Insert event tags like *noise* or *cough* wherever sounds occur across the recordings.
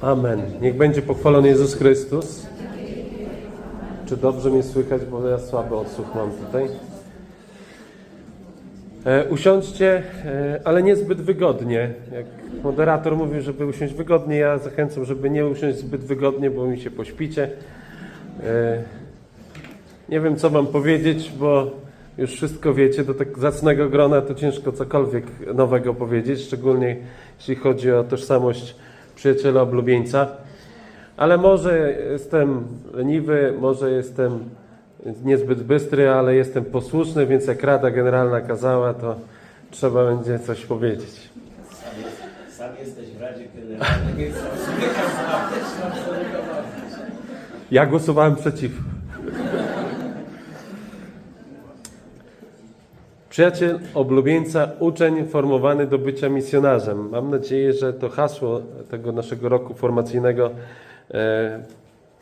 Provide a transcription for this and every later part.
Amen. Niech będzie pochwalony Jezus Chrystus. Czy dobrze mnie słychać, bo ja słaby odsłuch mam tutaj. E, usiądźcie, e, ale niezbyt wygodnie. Jak moderator mówił, żeby usiąść wygodnie, ja zachęcam, żeby nie usiąść zbyt wygodnie, bo mi się pośpicie. E, nie wiem, co mam powiedzieć, bo już wszystko wiecie. Do tak zacnego grona to ciężko cokolwiek nowego powiedzieć, szczególnie jeśli chodzi o tożsamość przyjaciela oblubieńca. Ale może jestem leniwy, może jestem niezbyt bystry, ale jestem posłuszny, więc jak Rada Generalna kazała, to trzeba będzie coś powiedzieć. Sam, jest, sam jesteś w Radzie Generalnej, więc. Ja głosowałem przeciw. Przyjaciel oblubieńca, uczeń formowany do bycia misjonarzem. Mam nadzieję, że to hasło tego naszego roku formacyjnego e,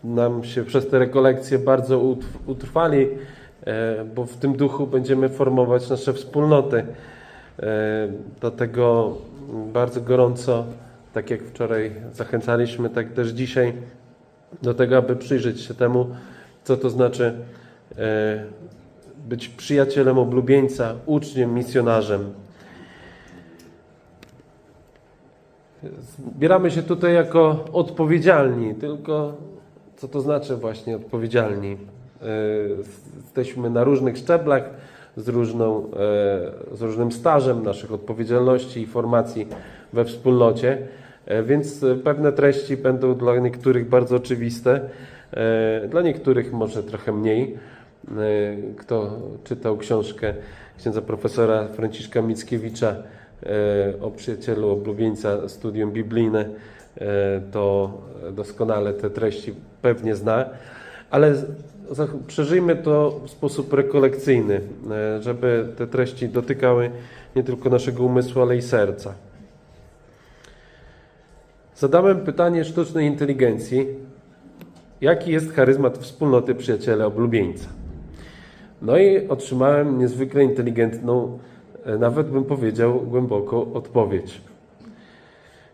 nam się przez te rekolekcje bardzo ut- utrwali, e, bo w tym duchu będziemy formować nasze wspólnoty. E, do tego bardzo gorąco, tak jak wczoraj zachęcaliśmy, tak też dzisiaj do tego, aby przyjrzeć się temu, co to znaczy być przyjacielem oblubieńca, uczniem, misjonarzem. Zbieramy się tutaj jako odpowiedzialni, tylko co to znaczy właśnie odpowiedzialni? E, Jesteśmy na różnych szczeblach, z, różną, e, z różnym stażem naszych odpowiedzialności i formacji we wspólnocie, e, więc pewne treści będą dla niektórych bardzo oczywiste, dla niektórych może trochę mniej. E, Kto czytał książkę księdza profesora Franciszka Mickiewicza e, o przyjacielu oblubieńca studium biblijne, e, to doskonale te treści pewnie zna, ale przeżyjmy to w sposób rekolekcyjny, żeby te treści dotykały nie tylko naszego umysłu, ale i serca. Zadałem pytanie sztucznej inteligencji, jaki jest charyzmat wspólnoty przyjaciela oblubieńca? No i otrzymałem niezwykle inteligentną, e, nawet bym powiedział głęboką odpowiedź.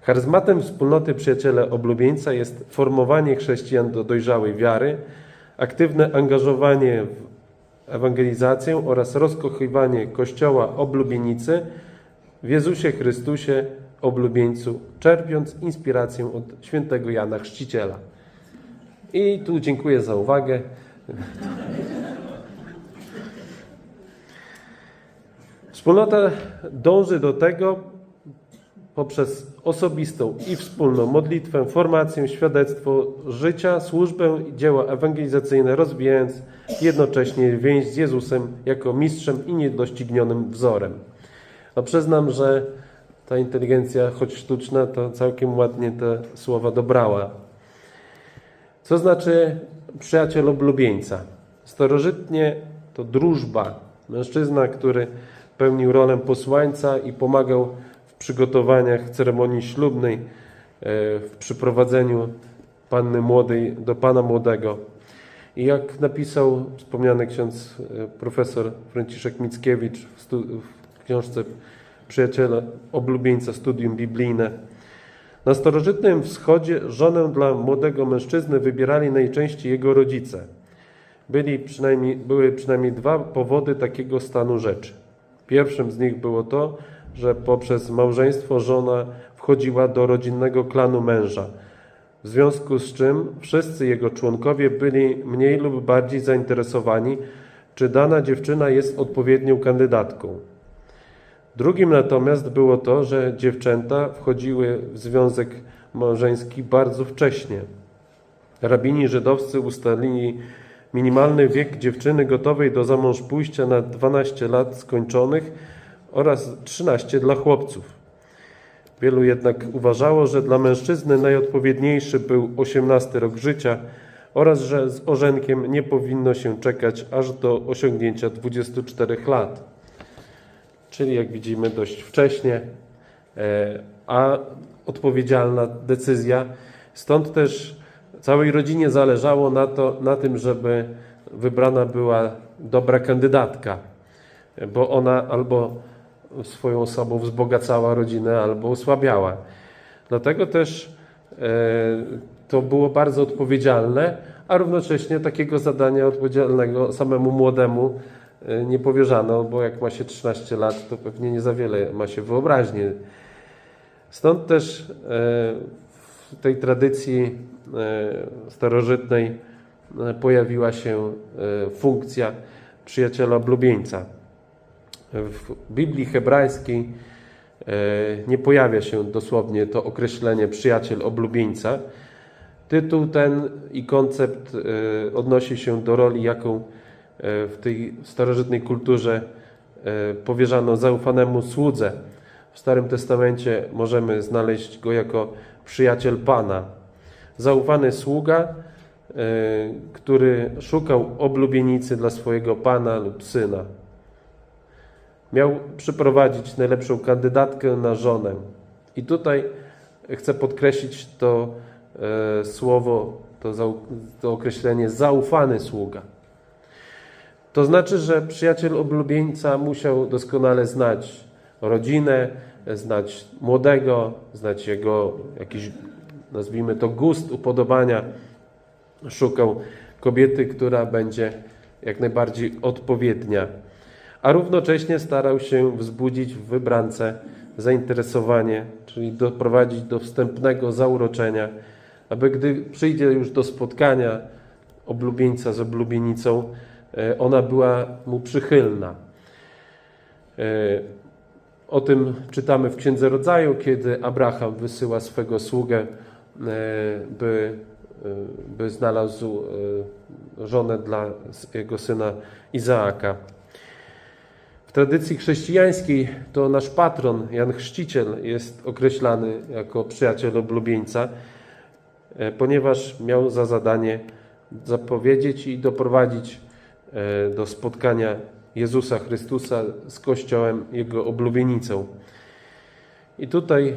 Charyzmatem wspólnoty przyjaciele oblubieńca jest formowanie chrześcijan do dojrzałej wiary, aktywne angażowanie w ewangelizację oraz rozkochywanie Kościoła oblubienicy w Jezusie Chrystusie oblubieńcu, czerpiąc inspirację od świętego Jana Chrzciciela. I tu dziękuję za uwagę. Wspólnota dąży do tego poprzez osobistą i wspólną modlitwę, formację, świadectwo życia, służbę i dzieła ewangelizacyjne, rozwijając jednocześnie więź z Jezusem jako mistrzem i niedoścignionym wzorem. No przyznam, że ta inteligencja, choć sztuczna, to całkiem ładnie te słowa dobrała. Co znaczy przyjaciel oblubieńca? Starożytnie to drużba. Mężczyzna, który pełnił rolę posłańca i pomagał w przygotowaniach ceremonii ślubnej, e, w przyprowadzeniu panny młodej do pana młodego. I jak napisał wspomniany ksiądz e, profesor Franciszek Mickiewicz w, w książce Przyjaciele oblubieńca studium biblijne, na starożytnym wschodzie żonę dla młodego mężczyzny wybierali najczęściej jego rodzice. Byli przynajmniej, były przynajmniej dwa powody takiego stanu rzeczy. Pierwszym z nich było to, że poprzez małżeństwo żona wchodziła do rodzinnego klanu męża, w związku z czym wszyscy jego członkowie byli mniej lub bardziej zainteresowani, czy dana dziewczyna jest odpowiednią kandydatką. Drugim natomiast było to, że dziewczęta wchodziły w związek małżeński bardzo wcześnie. Rabini żydowscy ustalili minimalny wiek dziewczyny gotowej do zamąż pójścia na 12 lat skończonych oraz 13 dla chłopców. Wielu jednak uważało, że dla mężczyzny najodpowiedniejszy był 18 rok życia oraz że z ożenkiem nie powinno się czekać aż do osiągnięcia 24 lat czyli jak widzimy dość wcześnie, e, a odpowiedzialna decyzja. Stąd też całej rodzinie zależało na, to, na tym, żeby wybrana była dobra kandydatka, bo ona albo swoją osobą wzbogacała rodzinę, albo osłabiała. Dlatego też to było bardzo odpowiedzialne, a równocześnie takiego zadania odpowiedzialnego samemu młodemu e, nie powierzano, bo jak ma się 13 lat, to pewnie nie za wiele ma się wyobraźnię. Stąd też e, tej tradycji e, starożytnej e, pojawiła się e, funkcja przyjaciela oblubieńca. W Biblii hebrajskiej nie pojawia się dosłownie to określenie przyjaciel oblubieńca. Tytuł ten i koncept odnosi się do roli, jaką w tej starożytnej kulturze powierzano zaufanemu słudze. W Starym Testamencie możemy znaleźć go jako przyjaciel Pana. Zaufany sługa, e, który szukał oblubienicy dla swojego pana lub syna. Miał przyprowadzić najlepszą kandydatkę na żonę. I tutaj chcę podkreślić to e, słowo, to, to określenie zaufany sługa. To znaczy, że przyjaciel oblubieńca musiał doskonale znać rodzinę, znać młodego, znać jego jakiś, nazwijmy to, gust, upodobania. Szukał kobiety, która będzie jak najbardziej odpowiednia, a równocześnie starał się wzbudzić w wybrance zainteresowanie, czyli doprowadzić do wstępnego zauroczenia, aby gdy przyjdzie już do spotkania oblubieńca z oblubienicą, e, ona była mu przychylna. O tym czytamy w Księdze Rodzaju, kiedy Abraham wysyła swego sługę, e, by, e, by znalazł e, żonę dla jego syna Izaaka. W tradycji chrześcijańskiej to nasz patron, Jan Chrzciciel, jest określany jako przyjaciel oblubieńca, ponieważ miał za zadanie zapowiedzieć i doprowadzić do spotkania Jezusa Chrystusa z Kościołem, Jego oblubienicą. I tutaj e,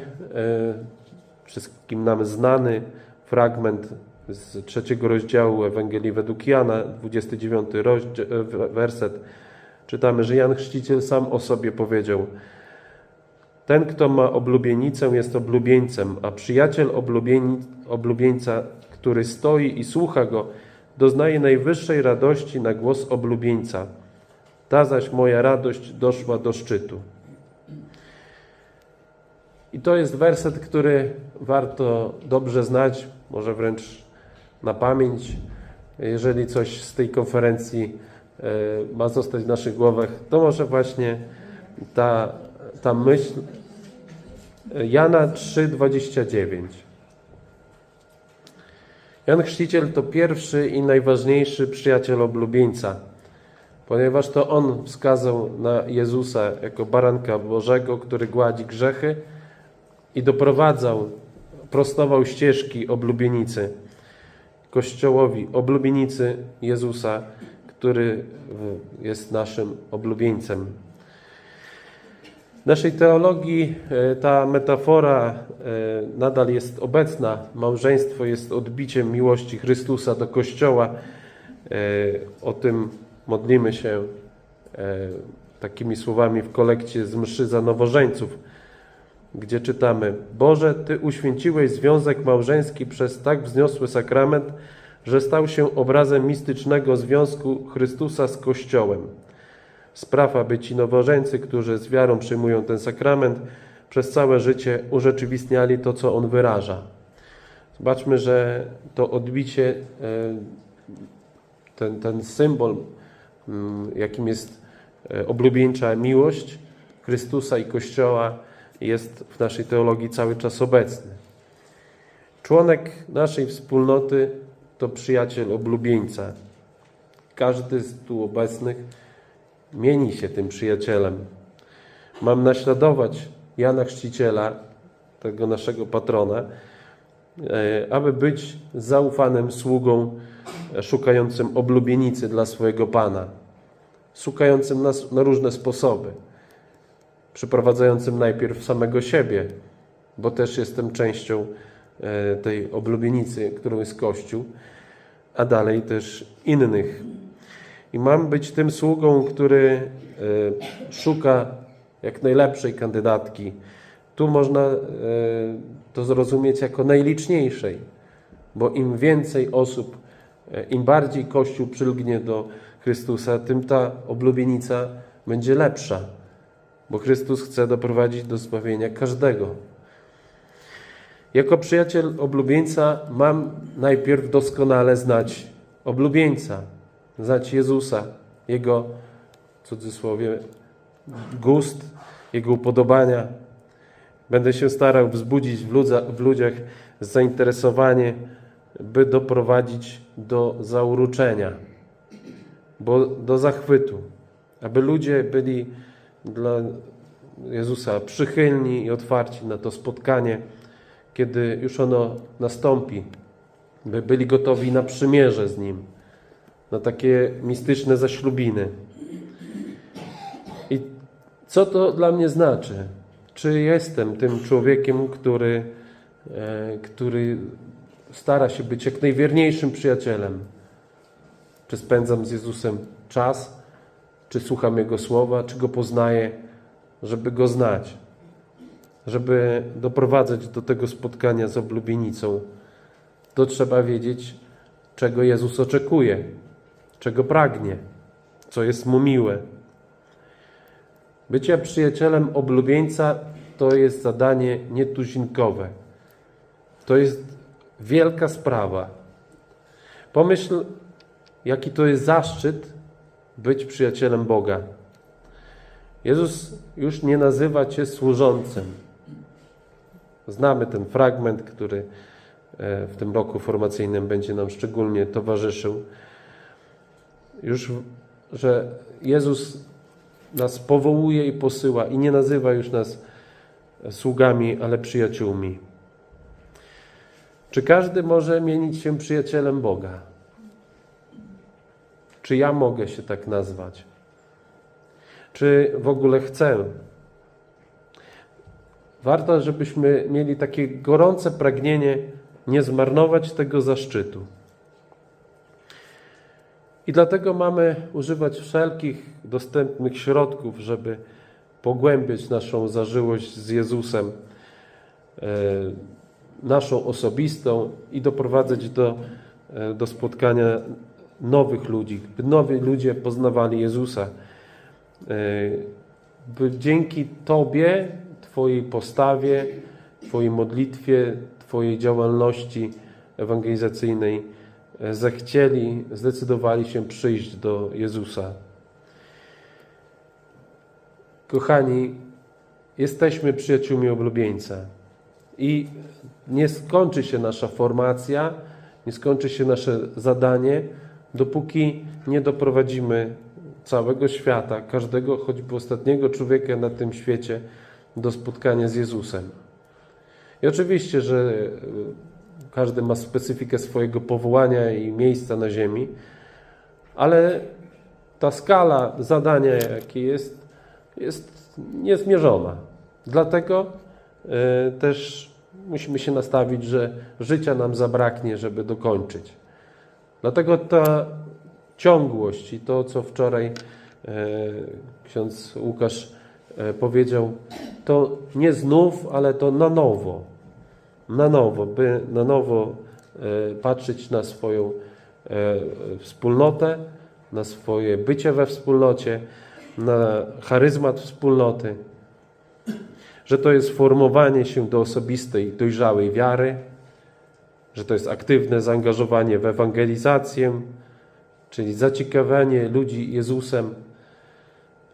wszystkim nam znany fragment z trzeciego rozdziału Ewangelii według Jana, 29 rozdział, e, werset, czytamy, że Jan Chrzciciel sam o sobie powiedział Ten, kto ma oblubienicę, jest oblubieńcem, a przyjaciel oblubieni, oblubieńca, który stoi i słucha go, doznaje najwyższej radości na głos oblubieńca. Ta zaś moja radość doszła do szczytu. I to jest werset, który warto dobrze znać, może wręcz na pamięć. Jeżeli coś z tej konferencji e, ma zostać w naszych głowach, to może właśnie ta, ta myśl Jana 3,29. Jan Chrzciciel to pierwszy i najważniejszy przyjaciel oblubieńca, ponieważ to on wskazał na Jezusa jako baranka Bożego, który gładzi grzechy i doprowadzał, prostował ścieżki oblubienicy, Kościołowi, oblubienicy Jezusa, który jest naszym oblubieńcem. W naszej teologii e, ta metafora e, nadal jest obecna. Małżeństwo jest odbiciem miłości Chrystusa do Kościoła. E, O tym modlimy się takimi słowami w kolekcie z mszy za nowożeńców, gdzie czytamy Boże, Ty uświęciłeś związek małżeński przez tak wzniosły sakrament, że stał się obrazem mistycznego związku Chrystusa z Kościołem. Spraw, aby ci nowożeńcy, którzy z wiarą przyjmują ten sakrament, przez całe życie urzeczywistniali to, co on wyraża. Zobaczmy, że to odbicie, e, ten, ten symbol, jakim jest e, oblubieńcza miłość Chrystusa i Kościoła, jest w naszej teologii cały czas obecny. Członek naszej wspólnoty to przyjaciel oblubieńca. Każdy z tu obecnych mieni się tym przyjacielem. Mam naśladować Jana Chrzciciela, tego naszego patrona, aby być zaufanym sługą e, szukającym oblubienicy dla swojego Pana, szukającym nas na różne sposoby, przyprowadzającym najpierw samego siebie, bo też jestem częścią e, tej oblubienicy, którą jest Kościół, a dalej też innych. I mam być tym sługą, który e, szuka jak najlepszej kandydatki tu można e, to zrozumieć jako najliczniejszej, bo im więcej osób, e, im bardziej Kościół przylgnie do Chrystusa, tym ta oblubienica będzie lepsza, bo Chrystus chce doprowadzić do zbawienia każdego. Jako przyjaciel oblubieńca mam najpierw doskonale znać oblubieńca, znać Jezusa, Jego, w cudzysłowie, gust, Jego upodobania. Będę się starał wzbudzić w, ludza, w ludziach zainteresowanie, by doprowadzić do zauroczenia, bo do zachwytu, aby ludzie byli dla Jezusa przychylni i otwarci na to spotkanie, kiedy już ono nastąpi, by byli gotowi na przymierze z Nim, na takie mistyczne zaślubiny. I co to dla mnie znaczy? Czy jestem tym człowiekiem, który, e, który stara się być jak najwierniejszym przyjacielem? Czy spędzam z Jezusem czas? Czy słucham Jego słowa? Czy Go poznaję, żeby Go znać? Żeby doprowadzać do tego spotkania z oblubienicą, to trzeba wiedzieć, czego Jezus oczekuje, czego pragnie, co jest Mu miłe. Bycie przyjacielem oblubieńca to jest zadanie nietuzinkowe. To jest wielka sprawa. Pomyśl, jaki to jest zaszczyt być przyjacielem Boga. Jezus już nie nazywa cię służącym. Znamy ten fragment, który e, w tym roku formacyjnym będzie nam szczególnie towarzyszył. Już, że Jezus nas powołuje i posyła i nie nazywa już nas sługami, ale przyjaciółmi. Czy każdy może mienić się przyjacielem Boga? Czy ja mogę się tak nazwać? Czy w ogóle chcę? Warto, żebyśmy mieli takie gorące pragnienie nie zmarnować tego zaszczytu. I dlatego mamy używać wszelkich dostępnych środków, żeby pogłębiać naszą zażyłość z Jezusem, e, naszą osobistą i doprowadzać do, e, do spotkania nowych ludzi, by nowi ludzie poznawali Jezusa. E, By dzięki Tobie, Twojej postawie, Twojej modlitwie, Twojej działalności ewangelizacyjnej zechcieli, zdecydowali się przyjść do Jezusa. Kochani, jesteśmy przyjaciółmi oblubieńca i nie skończy się nasza formacja, nie skończy się nasze zadanie, dopóki nie doprowadzimy całego świata, każdego, choćby ostatniego człowieka na tym świecie, do spotkania z Jezusem. I oczywiście, że e, każdy ma specyfikę swojego powołania i miejsca na ziemi, ale ta skala zadania, jakie jest, jest niezmierzona. Dlatego e, też musimy się nastawić, że życia nam zabraknie, żeby dokończyć. Dlatego ta ciągłość i to, co wczoraj e, ksiądz Łukasz e, powiedział, to nie znów, ale to na nowo. Na nowo, by na nowo e, patrzeć na swoją wspólnotę, na swoje bycie we wspólnocie, na charyzmat wspólnoty, że to jest formowanie się do osobistej, dojrzałej wiary, że to jest aktywne zaangażowanie w ewangelizację, czyli zaciekawianie ludzi Jezusem,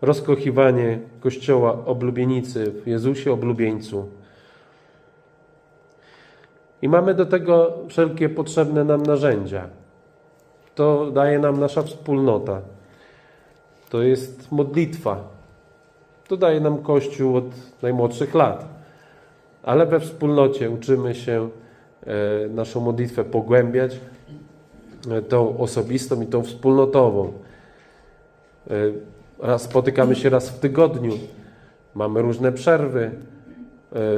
rozkochiwanie Kościoła oblubienicy w Jezusie oblubieńcu. I mamy do tego wszelkie potrzebne nam narzędzia. To daje nam nasza wspólnota. To jest modlitwa. To daje nam Kościół od najmłodszych lat. Ale we wspólnocie uczymy się e, naszą modlitwę pogłębiać, e, tą osobistą i tą wspólnotową. E, Raz spotykamy się raz w tygodniu. Mamy różne przerwy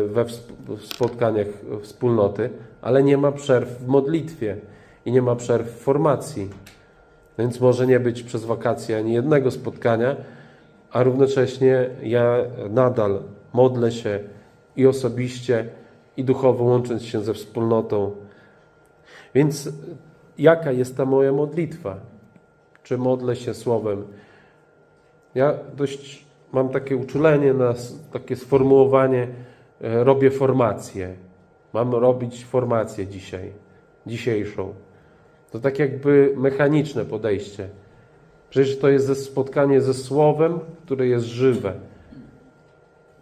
we w spotkaniach wspólnoty, ale nie ma przerw w modlitwie i nie ma przerw w formacji. Więc może nie być przez wakacje ani jednego spotkania, a równocześnie ja nadal modlę się i osobiście, i duchowo łącząc się ze wspólnotą. Więc jaka jest ta moja modlitwa? Czy modlę się słowem? Ja dość mam takie uczulenie na takie sformułowanie, e, robię formację. Mam robić formację dzisiaj, dzisiejszą. To tak jakby mechaniczne podejście. Przecież to jest spotkanie ze Słowem, które jest żywe.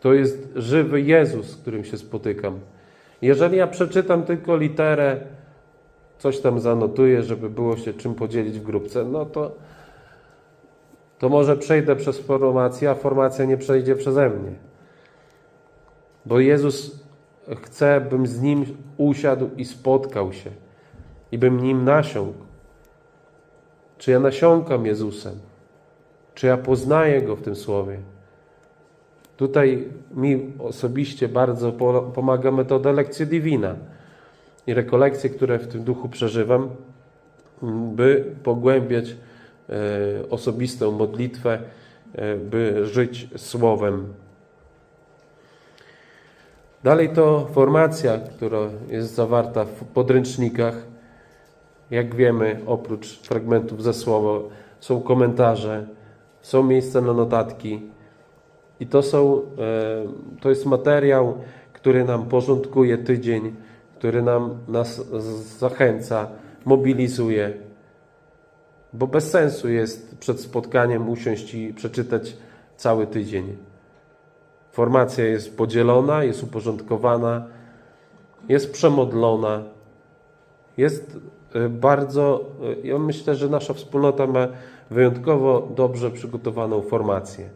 To jest żywy Jezus, z którym się spotykam. Jeżeli ja przeczytam tylko literę, coś tam zanotuję, żeby było się czym podzielić w grupce, no to, to może przejdę przez formację, a formacja nie przejdzie przeze mnie. Bo Jezus chce, bym z Nim usiadł i spotkał się. I bym Nim nasiąkł. Czy ja nasiąkam Jezusem? Czy ja poznaję Go w tym Słowie? Tutaj mi osobiście bardzo po- pomaga metoda lekcji divina i rekolekcje, które w tym duchu przeżywam, by pogłębiać e, osobistą modlitwę, e, by żyć Słowem. Dalej to formacja, która jest zawarta w podręcznikach. Jak wiemy, oprócz fragmentów ze Słowa, są komentarze, są miejsca na notatki. I to, są, e, to jest materiał, który nam porządkuje tydzień, który nam nas zachęca, mobilizuje. Bo bez sensu jest przed spotkaniem usiąść i przeczytać cały tydzień. Formacja jest podzielona, jest uporządkowana, jest przemodlona, jest e, bardzo. Ja myślę, że nasza wspólnota ma wyjątkowo dobrze przygotowaną formację.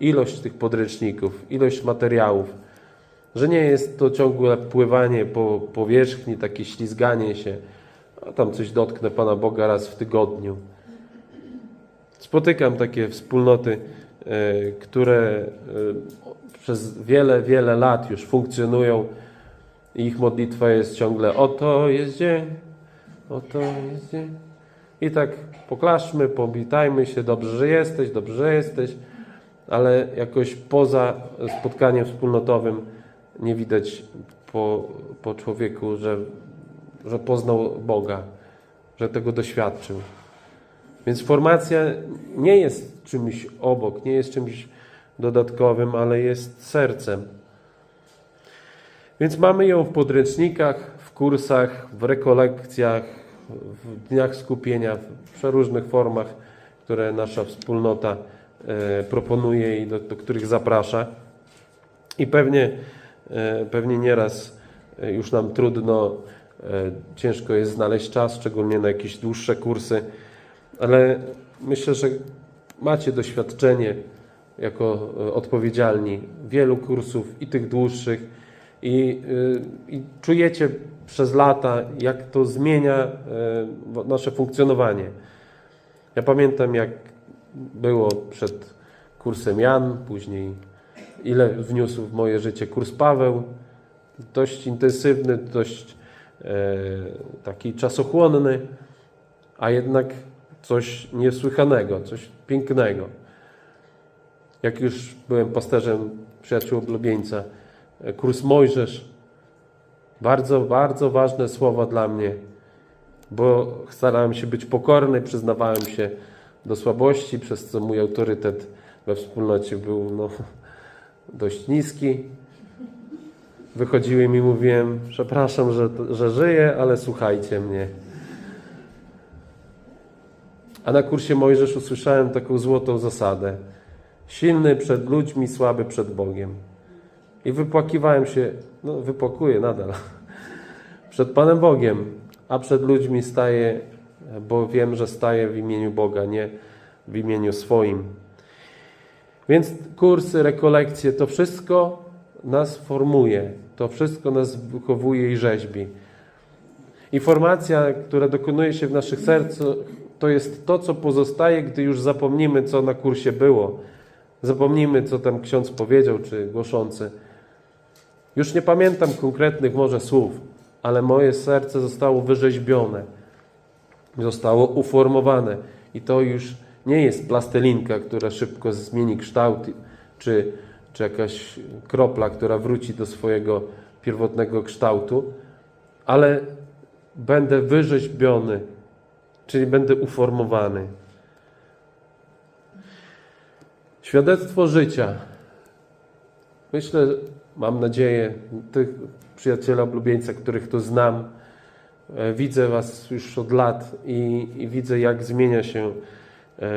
Ilość tych podręczników, ilość materiałów, że nie jest to ciągłe pływanie po powierzchni, takie ślizganie się, a tam coś dotknę Pana Boga raz w tygodniu. Spotykam takie wspólnoty, które e, przez wiele, wiele lat już funkcjonują ich modlitwa jest ciągle oto jest dzień, oto jest dzień. I tak poklaszmy, powitajmy się, dobrze, że jesteś, dobrze, że jesteś, ale jakoś poza spotkaniem wspólnotowym nie widać po, po człowieku, że, że poznał Boga, że tego doświadczył. Więc formacja nie jest czymś obok, nie jest czymś dodatkowym, ale jest sercem. Więc mamy ją w podręcznikach, w kursach, w rekolekcjach, w dniach skupienia, w przeróżnych formach, które nasza wspólnota e, proponuje i do, do których zaprasza. I pewnie, e, pewnie nieraz e, już nam trudno, ciężko jest znaleźć czas, szczególnie na jakieś dłuższe kursy, ale myślę, że macie doświadczenie jako e, odpowiedzialni wielu kursów i tych dłuższych i, y, i czujecie przez lata, jak to zmienia e, nasze funkcjonowanie. Ja pamiętam, jak było przed kursem Jan, później ile wniósł w moje życie kurs Paweł. Dość intensywny, dość e, taki czasochłonny, a jednak coś niesłychanego, coś pięknego. Jak już byłem pasterzem przyjaciół oblubieńca, e, kurs Mojżesz. Bardzo, bardzo ważne słowa dla mnie, bo starałem się być pokorny, przyznawałem się do słabości, przez co mój autorytet we wspólnocie był no, *laughs* dość niski. Wychodziłem i mówiłem, przepraszam, że, że żyję, ale słuchajcie mnie. A na kursie Mojżesz usłyszałem taką złotą zasadę. Silny przed ludźmi, słaby przed Bogiem. I wypłakiwałem się, no wypłakuję nadal, *laughs* przed Panem Bogiem, a przed ludźmi staję, bo wiem, że staję w imieniu Boga, nie w imieniu swoim. Więc kursy, rekolekcje, to wszystko nas formuje, to wszystko nas wychowuje i rzeźbi. Informacja, która dokonuje się w naszych sercach, to jest to, co pozostaje, gdy już zapomnimy, co na kursie było. Zapomnimy, co tam ksiądz powiedział, czy głoszący. Już nie pamiętam konkretnych może słów, ale moje serce zostało wyrzeźbione, zostało uformowane. I to już nie jest plastelinka, która szybko zmieni kształt, czy, czy jakaś kropla, która wróci do swojego pierwotnego kształtu, ale będę wyrzeźbiony, czyli będę uformowany. Świadectwo życia. Myślę, mam nadzieję, tych przyjaciela oblubieńca, których tu znam, e, widzę Was już od lat i, i widzę, jak zmienia się, e,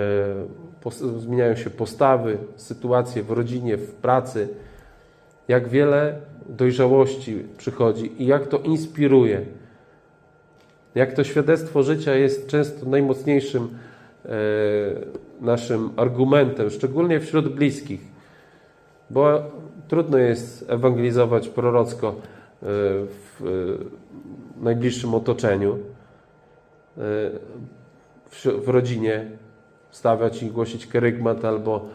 pos, zmieniają się postawy, sytuacje w rodzinie, w pracy, jak wiele dojrzałości przychodzi i jak to inspiruje. Jak to świadectwo życia jest często najmocniejszym e, naszym argumentem, szczególnie wśród bliskich, bo trudno jest ewangelizować prorocko e, w e, najbliższym otoczeniu, w, rodzinie, stawiać i głosić kerygmat albo,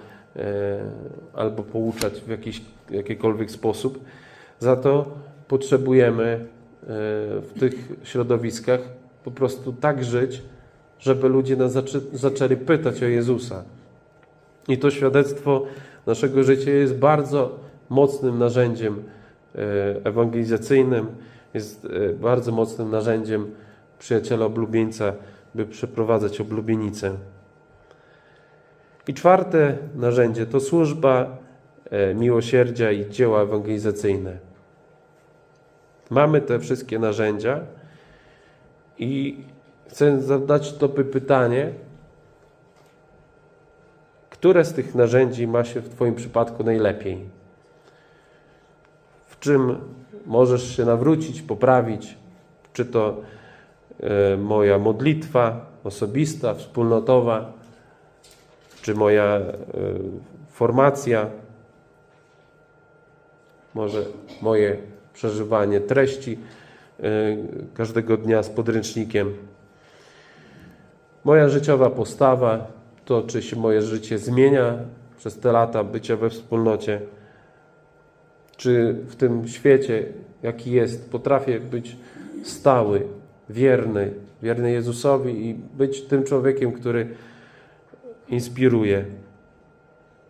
albo pouczać w jakiś, jakikolwiek sposób. Za to potrzebujemy w tych środowiskach po prostu tak żyć, żeby ludzie nas zaczę, zaczęli pytać o Jezusa. I to świadectwo naszego życia jest bardzo mocnym narzędziem e, ewangelizacyjnym, jest e, bardzo mocnym narzędziem przyjaciela oblubieńca, by przeprowadzać oblubienicę. I czwarte narzędzie to służba e, miłosierdzia i dzieła ewangelizacyjne. Mamy te wszystkie narzędzia i chcę zadać Tobie pytanie, które z tych narzędzi ma się w Twoim przypadku najlepiej? W czym możesz się nawrócić, poprawić? Czy to e, moja modlitwa osobista, wspólnotowa, czy moja e, formacja, może moje przeżywanie treści e, każdego dnia z podręcznikiem. Moja życiowa postawa, to czy się moje życie zmienia przez te lata bycia we wspólnocie, czy w tym świecie, jaki jest, potrafię być stały, wierny, wierny Jezusowi i być tym człowiekiem, który inspiruje.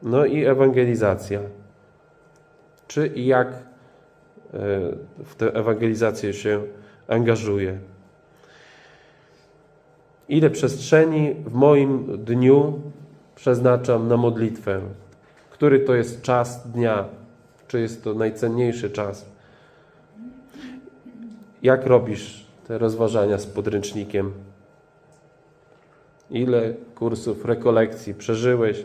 No i ewangelizacja. Czy i jak w tę ewangelizację się angażuję? Ile przestrzeni w moim dniu przeznaczam na modlitwę? Który to jest czas dnia? Czy jest to najcenniejszy czas? Jak robisz te rozważania z podręcznikiem? Ile kursów rekolekcji przeżyłeś?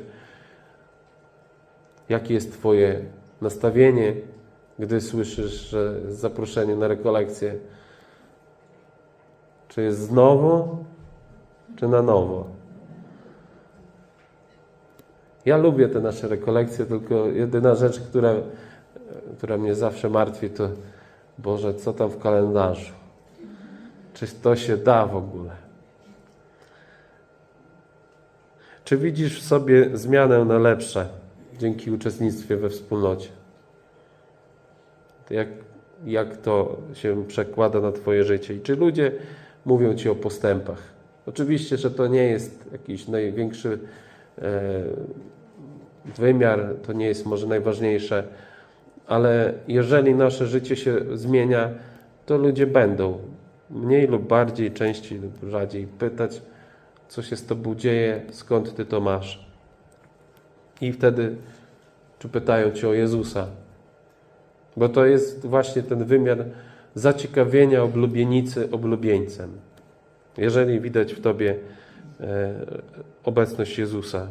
Jakie jest Twoje nastawienie, gdy słyszysz że jest zaproszenie na rekolekcję? Czy jest znowu, czy na nowo? Ja lubię te nasze rekolekcje, tylko jedyna rzecz, która, która mnie zawsze martwi, to Boże, co tam w kalendarzu? Czy to się da w ogóle? Czy widzisz w sobie zmianę na lepsze dzięki uczestnictwie we wspólnocie? Jak, jak to się przekłada na Twoje życie? I czy ludzie mówią Ci o postępach? Oczywiście, że to nie jest jakiś największy e, wymiar, to nie jest może najważniejsze, ale jeżeli nasze życie się zmienia, to ludzie będą mniej lub bardziej, częściej lub rzadziej pytać, co się z Tobą dzieje, skąd Ty to masz. I wtedy, czy pytają Cię o Jezusa. Bo to jest właśnie ten wymiar zaciekawienia oblubienicy oblubieńcem. Jeżeli widać w Tobie e, obecność Jezusa.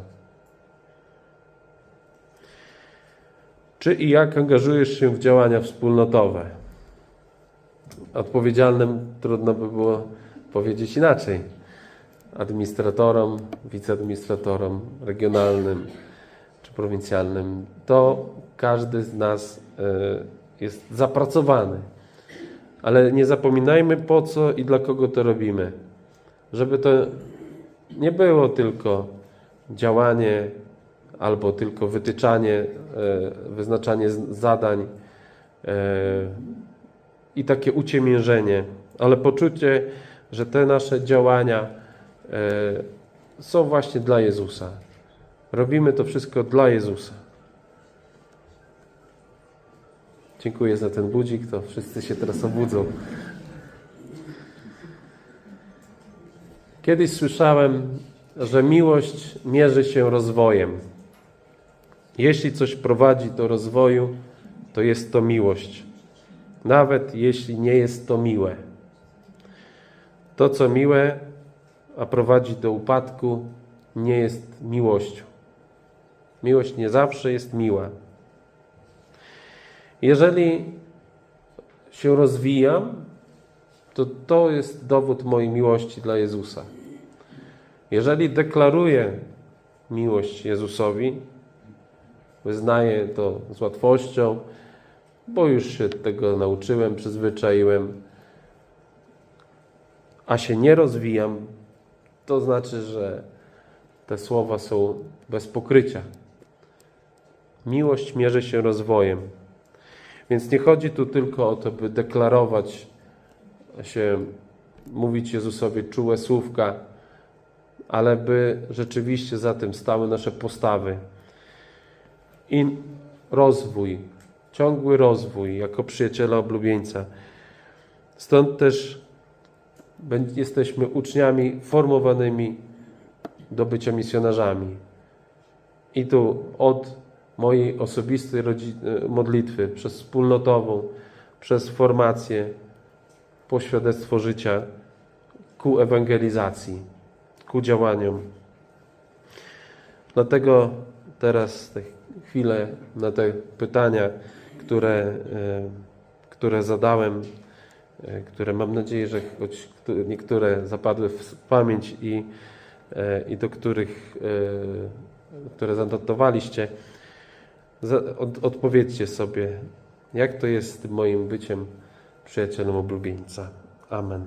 Czy i jak angażujesz się w działania wspólnotowe? Odpowiedzialnym trudno by było powiedzieć inaczej administratorom, wiceadministratorom regionalnym czy prowincjalnym, to każdy z nas e, jest zapracowany. Ale nie zapominajmy po co i dla kogo to robimy. Żeby to nie było tylko działanie albo tylko wytyczanie, e, wyznaczanie zadań e, i takie uciemiężenie, ale poczucie, że te nasze działania są właśnie dla Jezusa. Robimy to wszystko dla Jezusa. Dziękuję za ten budzik, to wszyscy się teraz obudzą. Kiedyś słyszałem, że miłość mierzy się rozwojem. Jeśli coś prowadzi do rozwoju, to jest to miłość. Nawet jeśli nie jest to miłe. To, co miłe, a prowadzi do upadku, nie jest miłością. Miłość nie zawsze jest miła. Jeżeli się rozwijam, to to jest dowód mojej miłości dla Jezusa. Jeżeli deklaruję miłość Jezusowi, wyznaję to z łatwością, bo już się tego nauczyłem, przyzwyczaiłem, a się nie rozwijam, to znaczy, że te słowa są bez pokrycia. Miłość mierzy się rozwojem. Więc nie chodzi tu tylko o to, by deklarować się, mówić Jezusowi czułe słówka, ale by rzeczywiście za tym stały nasze postawy. I rozwój, ciągły rozwój jako przyjaciela oblubieńca. Stąd też jesteśmy uczniami formowanymi do bycia misjonarzami. I tu od mojej osobistej e, modlitwy, przez wspólnotową, przez formację, po świadectwo życia ku ewangelizacji, ku działaniom. Dlatego teraz te chwile na te pytania, które, e, które zadałem, e, które mam nadzieję, że choć któ- niektóre zapadły w pamięć i, i do których, które zanotowaliście, za, od, odpowiedzcie sobie, jak to jest z tym moim byciem przyjacielem oblubieńca. Amen.